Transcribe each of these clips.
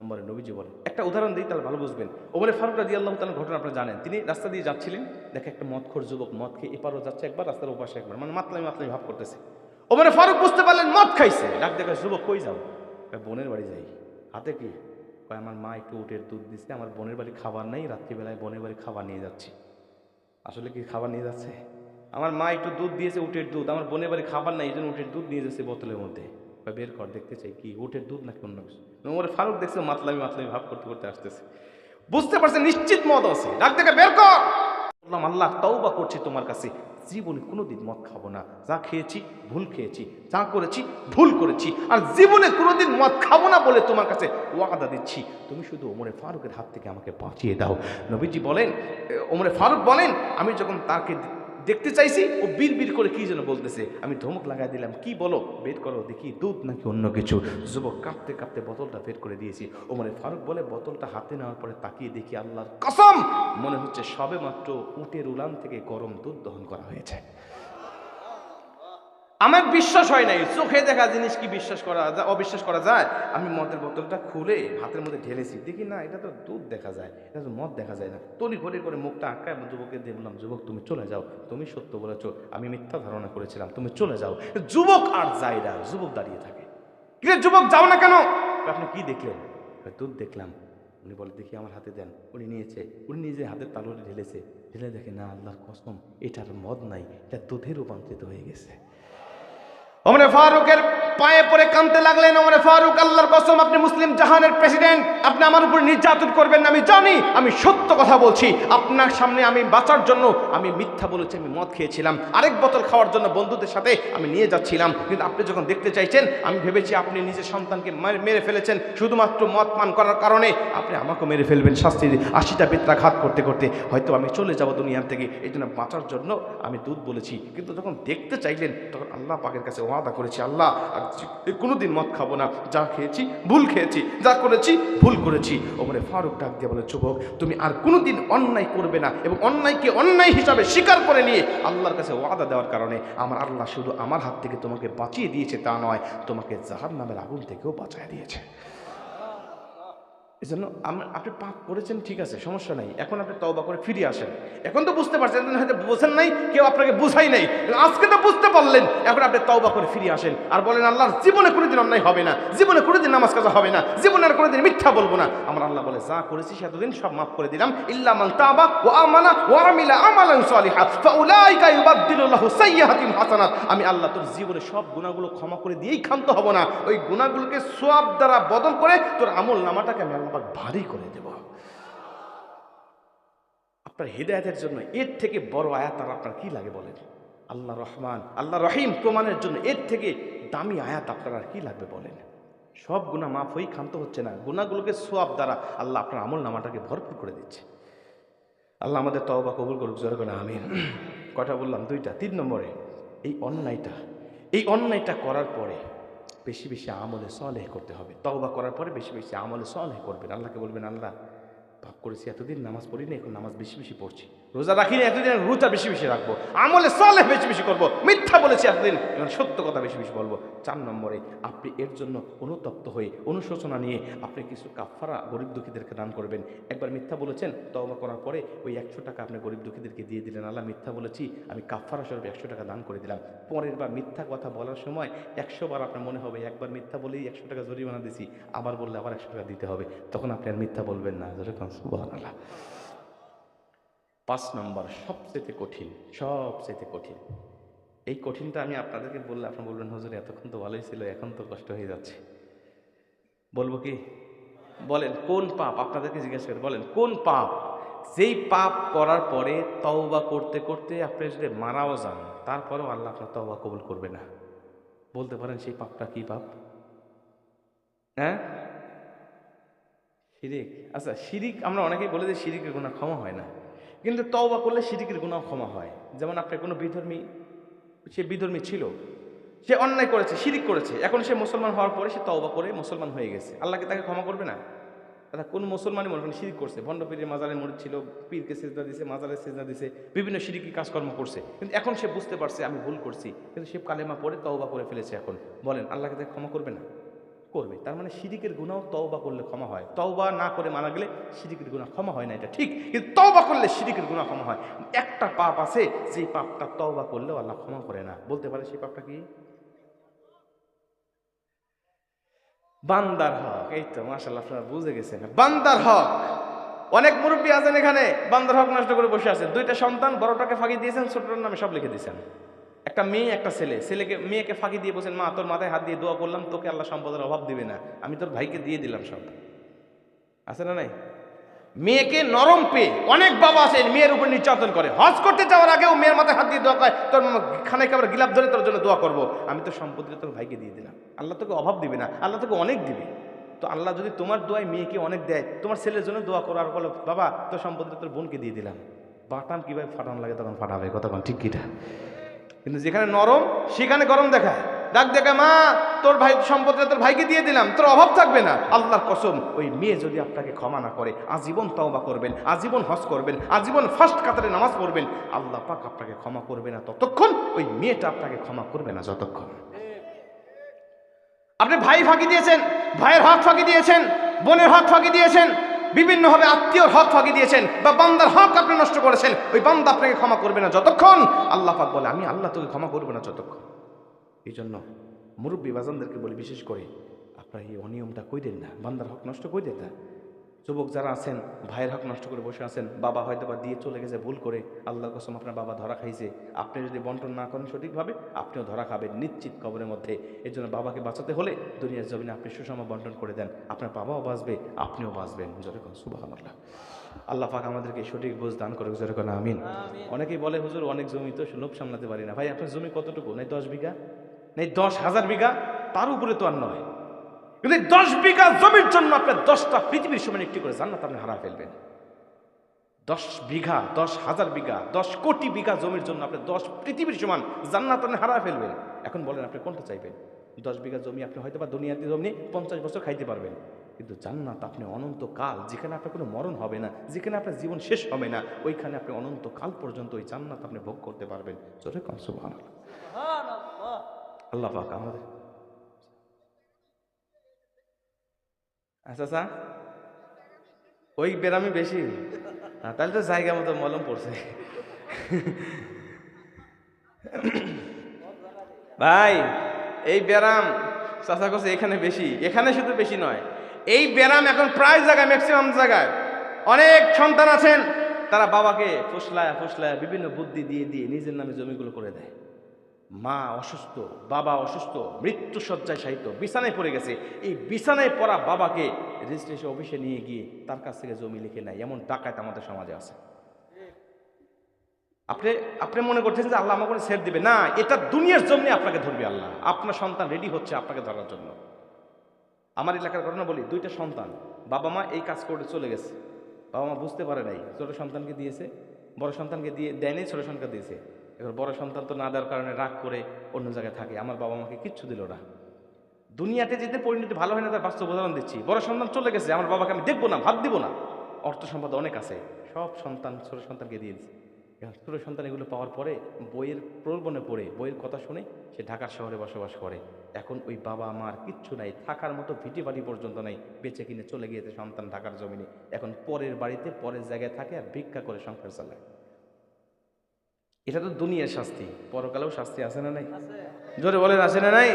নম্বরে নবীজি বলেন একটা উদাহরণ দিই, তাহলে ভালো বুঝবেন। ওমরে ফারুক রাজি আল্লাহ তালার ঘটনা আপনারা জানেন। তিনি রাস্তা দিয়ে যাচ্ছিলেন, দেখে একটা মদখোর যুবক মদ খেয়ে এপারও যাচ্ছে একবার, রাস্তার ওপাশে একবার মানে মাতলামি মাতলামি ভাব করতেছে। ওমরে ফারুক বুঝতে পারলেন, মদ খাইছে। ডাক দেখে যুবক, কই যাও? বোনের বাড়ি যাই। হাতে কি? আমার মা একটু উটের দুধ দিচ্ছে আমার বোনের বাড়ি খাবার নাই, রাত্রিবেলায় বোনের বাড়ি খাবার নিয়ে যাচ্ছি। আসলে কি খাবার নিয়ে যাচ্ছে? আমার মা একটু দুধ দিয়েছে, উটের দুধ, আমার বোনের বাড়ি খাবার নাই, এই জন্য উটের দুধ নিয়ে যাচ্ছে বোতলের মধ্যে। বের কর, দেখতে চাই কি? উটের দুধ নাকি অন্য কিছু? ওমরে ফারুক দেখছে, মাতলামি মাতলামি, ভাব করতে করতে আসতেছে। বুঝতে পারছে নিশ্চিত মদ আছে। ডাক থেকে বের কর! বললাম, আল্লাহ, তওবা করছি তোমার কাছে। জীবনে কোনোদিন মদ খাব না। যা খেয়েছি, ভুল খেয়েছি। যা করেছি, ভুল করেছি। আর জীবনে কোনোদিন মদ খাব না বলে তোমার কাছে ওয়াদা দিচ্ছি। তুমি শুধু ওমরে ফারুকের হাত থেকে আমাকে বাঁচিয়ে দাও। নবীজি বলেন ওমরে ফারুক বলেন, আমি যখন তাকে দেখতে চাইছি ও বীর বীর করে কি যেন বলতেছে। আমি ধমক লাগাই দিলাম, কি বলো? বের করো, দেখি দুধ নাকি অন্য কিছু? যুবক কাঁপতে কাঁপতে বোতলটা বের করে দিয়েছি। ওমরে ফারুক বলে, বোতলটা হাতে নেওয়ার পরে তাকিয়ে দেখি আল্লাহর কসম! মনে হচ্ছে সবে মাত্র উটের উলান থেকে গরম দুধ দহন করা হয়েছে। আমার বিশ্বাস হয় নাই, চোখে দেখা জিনিস কি বিশ্বাস করা যায়, অবিশ্বাস করা যায়? আমি মদের বোতলটা খুলে হাতের মধ্যে ঢেলেছি। দেখি না, এটা তো দুধ দেখা যায়, এটা তো মদ দেখা যায় না। তড়ি ঘড়ি করে মুখটা আঁকায় যুবককে দিয়ে বললাম, যুবক, তুমি চলে যাও, তুমি সত্য বলেছ, আমি মিথ্যা ধারণা করেছিলাম, তুমি চলে যাও। যুবক আর যায় না, যুবক দাঁড়িয়ে থাকে। কিরে যুবক, যাও না কেন? আপনি কি দেখলেন? দুধ দেখলাম। উনি বলে, দেখি আমার হাতে দেন। উনি নিয়েছে, উনি নিজে হাতের তালুরে ঢেলেছে। ঢেলে দেখে, না, আল্লাহর কসম, এটার মদ নাই, এটা দুধে রূপান্তরিত হয়ে গেছে। ওমরে ফারুকের পায়ে পরে কাঁদতে লাগলেন ওমরে ফারুক, আল্লাহর কসম, আপনি মুসলিম জাহানের প্রেসিডেন্ট, আপনি আমার উপর নির্যাতন করবেন আমি জানি, আমি সত্য কথা বলছি। আপনার সামনে আমি বাঁচার জন্য আমি মিথ্যা বলেছি, আমি মদ খেয়েছিলাম, আরেক বোতল খাওয়ার জন্য বন্ধুদের সাথে আমি নিয়ে যাচ্ছিলাম। কিন্তু আপনি যখন দেখতে চাইছেন, আমি ভেবেছি আপনি নিজের সন্তানকে মেরে ফেলেছেন, শুধুমাত্র মদ পান করার কারণে আপনি আমাকে মেরে ফেলবেন, শাস্তি আশিটা বেত্রাঘাত করতে করতে হয়তো আমি চলে যাব দুনিয়ার থেকে, এই জন্য বাঁচার জন্য আমি দুধ বলেছি। কিন্তু যখন দেখতে চাইলেন, তখন আল্লাহ পাকের কাছে ওয়াদা করেছি, আল্লাহ কোনোদিন মদ খাব না। যা খেয়েছি, ভুল খেয়েছি, যা করেছি, ভুল করেছি। ওমরে ফারুক ডাক দিয়ে বলে, যুবক, তুমি আর কোনোদিন অন্যায় করবে না এবং অন্যায়কে অন্যায় হিসাবে স্বীকার করে নিয়ে আল্লাহর কাছে ওয়াদা দেওয়ার কারণে আমার আল্লাহ শুধু আমার হাত থেকে তোমাকে বাঁচিয়ে দিয়েছে তা নয়, তোমাকে জাহার নামের আগুন থেকেও বাঁচায় দিয়েছে। এই জন্য আম- আপনি পাপ করেছেন, ঠিক আছে, সমস্যা নাই। এখন আপনি তওবা করে ফিরে আসেন। এখন তো বুঝতে পারছেন হয়তো বোঝেন নাই, কেউ আপনাকে বুঝাই নাই। আজকে তো বুঝতে পারলেন, এখন আপনি তওবা করে ফিরে আসেন। আর বলেন, আল্লাহর জীবনে কোনোদিন অন্যায় হবে না, জীবনে কোনোদিন নামাজ কাজা হবে না, জীবনে আর কোনোদিন মিথ্যা বলব না। আমার আল্লাহ বলে, যা করেছি সেতদিন সব মাফ করে দিলাম। ইল্লা মান তাবা ওয়া আমানা ওয়া আমিলা আমালান সালিহা, ফাউলাইকা ইউবাদদিলুল্লাহু সাইয়্যাতিহিম হাসানাত। আমি আল্লাহ তোর জীবনে সব গুনাহগুলো ক্ষমা করে দিয়েই ক্ষান্ত হব না। ওই গুনাহগুলোকে সওয়াব দ্বারা বদল করে তোর আমল নামাটাকে আমি আল্লাহ পাক ভারী করে দেব। আপনার হৃদায়তের জন্য এর থেকে বড় আয়াত আর আপনার কি লাগে বলেন? আল্লাহ রহমান, আল্লাহ রহিম প্রমাণের জন্য এর থেকে দামি আয়াত আপনার আর কি লাগবে বলেন? সব গুণা মাফ হয়েই ক্ষান্ত হচ্ছে না। গুণাগুলোকে সোয়াব দ্বারা আল্লাহ আপনার আমল নামাটাকে ভরপুর করে দিচ্ছে। আল্লাহ আমাদের তওবা কবুল করুক, জোরে করে আমিন। কটা বললাম দুইটা, তিন নম্বরে, এই অন্যায়টা এই অন্যায়টা করার পরে বেশি বেশি আমলে সলেহ করতে হবে। তওবা করার পরে বেশি বেশি আমলে সলেহ করবেন। আল্লাহকে বলবেন, আল্লাহ, পাপ করেছি, এতদিন নামাজ পড়িনি, এখন নামাজ বেশি বেশি পড়ছি। রোজা রাখিনি এতদিন রোজা বেশি বেশি রাখব। আমলে সলেহ বেশি বেশি করব। মিথ্যা বলেছি এতদিন। এখন সত্য কথা বেশি বেশি বলব। চার নম্বরে, আপনি এর জন্য অনুতপ্ত হয়ে অনুশোচনা নিয়ে আপনি কিছু কাফারা গরিব দুঃখীদেরকে দান করবেন। একবার মিথ্যা বলেছেন, তওবা করার পরে ওই একশো টাকা আপনি গরিব দুঃখীদেরকে দিয়ে দিলেন। আল্লাহ মিথ্যা বলেছি, আমি কাফারা স্বরূপ একশো টাকা দান করে দিলাম। পরের বার মিথ্যা কথা বলার সময় একশো বার আপনার মনে হবে, একবার মিথ্যা বলেই একশো টাকা জরিমানা দিছি। আবার বললে আবার একশো টাকা দিতে হবে। তখন আপনি আর মিথ্যা বলবেন না। যেরকম সুবহানাল্লাহ। পাঁচ নম্বর সবচেয়ে কঠিন সবচেয়ে কঠিন। এই কঠিনটা আমি আপনাদেরকে বললে, আপনি বলবেন, হুজুর, এতক্ষণ তো ভালোই ছিল, এখন তো কষ্ট হয়ে যাচ্ছে। বলব কি? বলেন, কোন পাপ? আপনাদেরকে জিজ্ঞেস করে, বলেন, কোন পাপ? যেই পাপ করার পরে তওবা করতে করতে আপনি যদি মারাও যান, তারপরেও আল্লাহ আপনার তওবা কবুল করবে না। বলতে পারেন, সেই পাপটা কি পাপ? হ্যাঁ? শিরিক। আচ্ছা শিরিক, আমরা অনেকেই বলে যে শিরিকের কোনো ক্ষমা হয় না। কিন্তু তওবা করলে শিরিকের গুণাও ক্ষমা হয়। যেমন আপনার কোনো বিধর্মী, সে বিধর্মী ছিল, সে অন্যায় করেছে, শিরিক করেছে, এখন সে মুসলমান হওয়ার পরে সে তওবা করে মুসলমান হয়ে গেছে। আল্লাহকে তাকে ক্ষমা করবে না? দাদা কোন মুসলমানই মনে করেন শিরিক করছে? ভণ্ড পীরের মাজারে মরিদ ছিল, পীরকে সেজদা দিছে, মাজারে সেজদা দিছে, বিভিন্ন শিরিকি কাজকর্ম করছে। কিন্তু এখন সে বুঝতে পারছে, আমি ভুল করছি। কিন্তু সে কালেমা পরে তওবা করে ফেলেছে এখন। বলেন, আল্লাহকে তাকে ক্ষমা করবে না? করবে। তার মানে শিরিকের গুণাও তওবা করলে ক্ষমা হয়। তওবা না করে মারা গেলে শিরিকের গুণা ক্ষমা হয় না, এটা ঠিক। কিন্তু তওবা করলে শিরিকের গুণা ক্ষমা হয়। একটা পাপ আছে যে পাপটা তওবা করলেও আল্লাহ ক্ষমা করে না। বলতে পারে সেই পাপটা কি? বান্দার হক। এই তো মাসাল্লাহ আপনারা বুঝে গেছেন। বান্দার হক। অনেক মুরব্বী আছেন এখানে। বান্দার হক নষ্ট করে বসে আছেন দুইটা সন্তান, বড়টাকে ফাঁকি দিয়েছেন, ছোটটার নামে সব লিখে দিয়েছেন। একটা মেয়ে, একটা ছেলে। ছেলেকে, মেয়েকে ফাঁকি দিয়ে বলছেন, মা, তোর মাথায় হাত দিয়ে দোয়া করলাম, তোকে আল্লাহ সম্পদের অভাব দিবে না। আমি তোর ভাইকে দিয়ে দিলাম সব। আছে না নাই? মেয়েকে নরম পেয়ে অনেক বাবা আছে মেয়ের উপর নির্যাতন করে। হজ করতে যাওয়ার আগেও মেয়ের মাথায় হাত দিয়ে দোয়া করে, তোর খানে খাবার গিলাপ ধরে তোর জন্য দোয়া করব। আমি তোর সম্পত্তিটা তোর ভাইকে দিয়ে দিলাম। আল্লাহ তোকে অভাব দিবে না, আল্লাহ তোকে অনেক দিবে। তো আল্লাহ যদি তোমার দোয়ায় মেয়েকে অনেক দেয়, তোমার ছেলের জন্য দোয়া করো আর বলো বাবা, তোর সম্পত্তি তোর বোনকে দিয়ে দিলাম। বাটাম কীভাবে ফাটানো লাগে তখন ফাটাবে কতক্ষণ ঠিক কিটা কিন্তু যেখানে নরম, সেখানে গরম দেখায়। ডাক দেখে, মা, তোর ভাই, সম্পত্তি তোর ভাইকে দিয়ে দিলাম, তোর অভাব থাকবে না। আল্লাহর কসম, ওই মেয়ে যদি আপনাকে ক্ষমা না করে, আজীবন তওবা করবেন, আজীবন হজ করবেন, আজীবন ফার্স্ট কাতারে নামাজ পড়বেন, আল্লাহ পাক আপনাকে ক্ষমা করবে না ততক্ষণ, ওই মেয়েটা আপনাকে ক্ষমা করবে না যতক্ষণ। আপনি ভাই ফাঁকি দিয়েছেন, ভাইয়ের হক ফাঁকি দিয়েছেন, বোনের হক ফাঁকি দিয়েছেন বিভিন্নভাবে আত্মীয়র হক ফাঁকি দিয়েছেন বা বান্দার হক আপনি নষ্ট করেছেন, ওই বান্দা আপনাকে ক্ষমা করবে না যতক্ষণ। আল্লাহ পাক বলে, আমি আল্লাহ তোকে ক্ষমা করব না যতক্ষণ। এই জন্য মুরব্বী বাজানদেরকে বলি, বিশেষ করে, আপনার এই অনিয়মটা কই দেন না, বান্দার হক নষ্ট কই দেন না। যুবক যারা আছেন ভাইয়ের হক নষ্ট করে বসে আছেন বাবা হয়তো বা দিয়ে চলে গেছে ভুল করে আল্লাহ কসম আপনার বাবা ধরা খাইছে। আপনি যদি বন্টন না করেন সঠিকভাবে আপনিও ধরা খাবেন নিশ্চিত কবরের মধ্যে। এর জন্য বাবাকে বাঁচাতে হলে দুনিয়ার জমিনে আপনি সুষম বন্টন করে দেন। আপনার বাবাও বাঁচবে আপনিও বাঁচবেন। যেরকম সুবাহ আল্লাহ আল্লাহ পাক আমাদেরকে সঠিক বোঝ দান করে যেরকম আমিন। অনেকেই বলে হুজুর অনেক জমি তো লোভ সামলাতে পারি না। ভাই আপনার জমি কতটুকু? নেই দশ বিঘা? নেই দশ হাজার বিঘা? তার উপরে তো আর নয়। এই দশ বিঘা জমির জন্য আপনার দশটা পৃথিবীর সমান একটি করে জান্নাত আপনি হারা ফেলবেন। দশ বিঘা দশ হাজার বিঘা দশ কোটি বিঘা জমির জন্য আপনি দশ পৃথিবীর সমান জান্নাত আপনি হারা ফেলবেন। এখন বলেন আপনি কোনটা চাইবেন? দশ বিঘা জমি আপনি হয়তো বা দুনিয়াতে জমি পঞ্চাশ বছর খাইতে পারবেন। কিন্তু জান্নাত আপনি অনন্ত কাল যেখানে আপনার কোনো মরণ হবে না যেখানে আপনার জীবন শেষ হবে না ওইখানে আপনি অনন্ত কাল পর্যন্ত ওই জান্নাত আপনি ভোগ করতে পারবেন। আল্লাহ পাক আমাদের আচ্ছা আচ্ছা। ওই বেরামি বেশি? হ্যাঁ, তাহলে তো জায়গা মতো মলম পড়ছে। ভাই এই ব্যারাম চাষা করছে এখানে বেশি। এখানে শুধু বেশি নয়। এই ব্যারাম এখন প্রায় জায়গায় ম্যাক্সিমাম জায়গায়। অনেক সন্তান আছেন তারা বাবাকে ফুসলায় ফুসলায় বিভিন্ন বুদ্ধি দিয়ে দিয়ে নিজের নামে জমিগুলো করে দেয়। মা অসুস্থ, বাবা অসুস্থ, মৃত্যু সজ্জায় সাহিত্য বিছানায় পড়ে গেছে। এই বিছানায় পড়া বাবাকে রেজিস্ট্রেশন অফিসে নিয়ে গিয়ে তার কাছ থেকে জমি লিখে নেয়। এমন ডাকাত আমাদের সমাজে আছে। আপনি আপনি মনে করছেন যে আল্লাহ আমাকে ছেড়ে দিবে? না, এটা দুনিয়ার জন্য আপনাকে ধরবে আল্লাহ। আপনার সন্তান রেডি হচ্ছে আপনাকে ধরার জন্য। আমার এলাকার ঘটনা বলি, দুইটা সন্তান। বাবা মা এই কাজ করে চলে গেছে। বাবা মা বুঝতে পারে নাই, ছোটো সন্তানকে দিয়েছে, বড় সন্তানকে দিয়ে দেয়নি, ছোট সন্তানকে দিয়েছে। এবার বড় সন্তান তো না দেওয়ার কারণে রাগ করে অন্য জায়গায় থাকে। আমার বাবা মাকে কিচ্ছু দিল না। দুনিয়াতে যেতে পরিণতি ভালো হয় না তার বাস্তব উদাহরণ দিচ্ছি। বড় সন্তান চলে গেছে, আমার বাবাকে আমি দেখব না, ভাত দিব না। অর্থ সম্পদ অনেক আছে। সব সন্তান, ছোট সন্তানকে দিয়ে দিচ্ছে এখন ছোট সন্তান এগুলো পাওয়ার পরে বইয়ের প্রলোভনে পড়ে, বইয়ের কথা শুনে সে ঢাকার শহরে বসবাস করে। এখন ওই বাবা মার কিচ্ছু নাই, থাকার মতো ভিটি বাড়ি পর্যন্ত নাই। বেঁচে কিনে চলে গিয়েছে সন্তান ঢাকার জমিনে। এখন পরের বাড়িতে, পরের জায়গায় থাকে আর ভিক্ষা করে সংসার চালায়। এটা তো দুনিয়ার শাস্তি। পরকালেও শাস্তি আছে না নাই? জোরে বলেন আছে না নাই?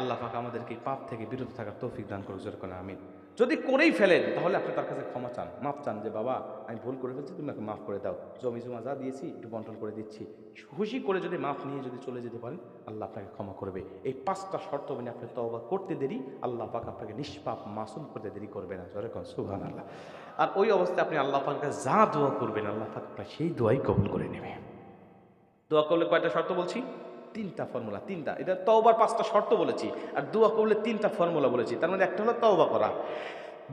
আল্লাহ পাক আমাদেরকে পাপ থেকে বিরত থাকার তৌফিক দান করুক জোরে করে আমিন। যদি করেই ফেলেন তাহলে আপনি তার কাছে ক্ষমা চান। মাফ চান যে বাবা আমি ভুল করে ফেলছি তুমি আমাকে মাফ করে দাও। জমি জমা যা দিয়েছি একটু বন্টন করে দিচ্ছি। খুশি করে যদি মাফ নিয়ে যদি চলে যেতে পারেন আল্লাহ আপনাকে ক্ষমা করবে। এই পাঁচটা শর্ত মেনে আপনি তওবা করতে দেরি আল্লাহ পাক আপনাকে নিষ্পাপ মাসুম করতে দেরি করবে না জোরে কন সুবহান আল্লাহ আর ওই অবস্থায় আপনি আল্লাহ পাকের যা দোয়া করবেন আল্লাহ পাক আপনার সেই দোয়াই কবুল করে নেবে। দোয়া করলে কয়টা শর্ত বলছি? তিনটা ফর্মুলা, তিনটা। এটা তওবার পাঁচটা শর্ত বলেছি, আর দোয়া করলে তিনটা ফর্মুলা বলেছি। তার মধ্যে একটা হলো তওবা করা।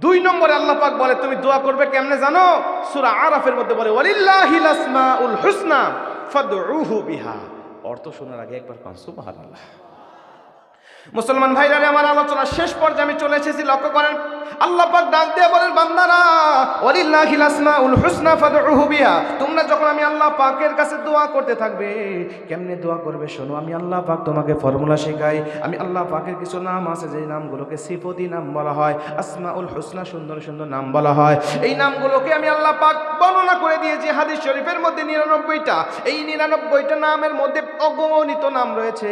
দুই নম্বরে আল্লাহ পাক বলে, তুমি দোয়া করবে কেমনে জানো? সূরা আরাফের মধ্যে বলে ওয়ালিল্লাহিল আসমাউল হুসনা, ফাদউহু বিহা। অর্থ শোনার আগে একবার কান, সুবহানাল্লাহ। মুসলমান ভাইরা আমার আলোচনা শেষ পর্যায়ে আমি চলে এসেছি। লক্ষ্য করেন আল্লাহ পাক ডাক দিয়ে বলেন, বান্দারা ওয়ালিল্লাহিল আসমাউল হুসনা ফাদউহু বিহা। তোমরা যখন আমি আল্লাহ পাকের কাছে দোয়া করতে থাকবে, কেমনে দোয়া করবে শোনো, আমি আল্লাহ পাক তোমাকে ফর্মুলা শেখাই। আমি আল্লাহ পাকের কিছু নাম আছে যে নামগুলোকে সিফতি নাম বলা হয়, আসমাউল হুসনা সুন্দর সুন্দর নাম বলা হয়। এই নামগুলোকে আমি আল্লাহ পাক বর্ণনা করে দিয়েছি, হাদিস শরীফের মধ্যে নিরানব্বইটা। এই নিরানব্বইটা নামের মধ্যে অগণিত নাম রয়েছে,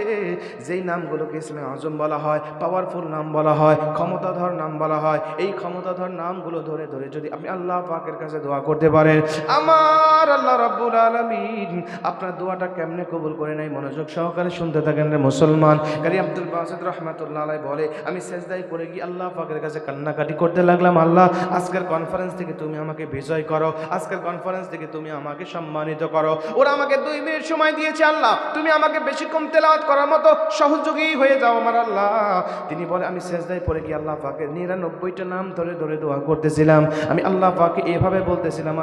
যেই নামগুলোকে ইসলামে আজম বলা হয় পাওয়ারফুল নাম বলা হয়, ক্ষমতাধর নাম বলা হয়। এই ক্ষমতাধর নামগুলো ধরে ধরে যদি আপনি আল্লাহ পাকের কাছে দোয়া করতে পারেন, আমার আল্লাহ রাব্বুল আলামিন আপনার দোয়াটা কেমনে কবুল করে নাই মনোযোগ সহকারে শুনতে থাকেন রে মুসলমান। কারি আব্দুল বাসিদ রহমাতুল্লাহ বলে, আমি সেজদাই করে গিয়ে আল্লাহ পাকের কাছে কান্নাকাটি করতে লাগলাম, আল্লাহ আজকের কনফারেন্স থেকে তুমি আমাকে বিজয় করো, আজকের কনফারেন্স থেকে তুমি আমাকে সম্মানিত করো। ওরা আমাকে দুই মিনিট সময় দিয়েছে, আল্লাহ তুমি আমাকে বেশি বেশিক্ষণ তেলাওয়াত করার মতো সহযোগী হয়ে যাও আমার আল্লাহ। তিনি বলে, আমি সেজদাই পড়ে গিয়ে আল্লাহ পাকের নাম ধরে ধরে দোয়া করতেছিলাম। আমি আল্লাহ পাকে এভাবে বলতেছিলাম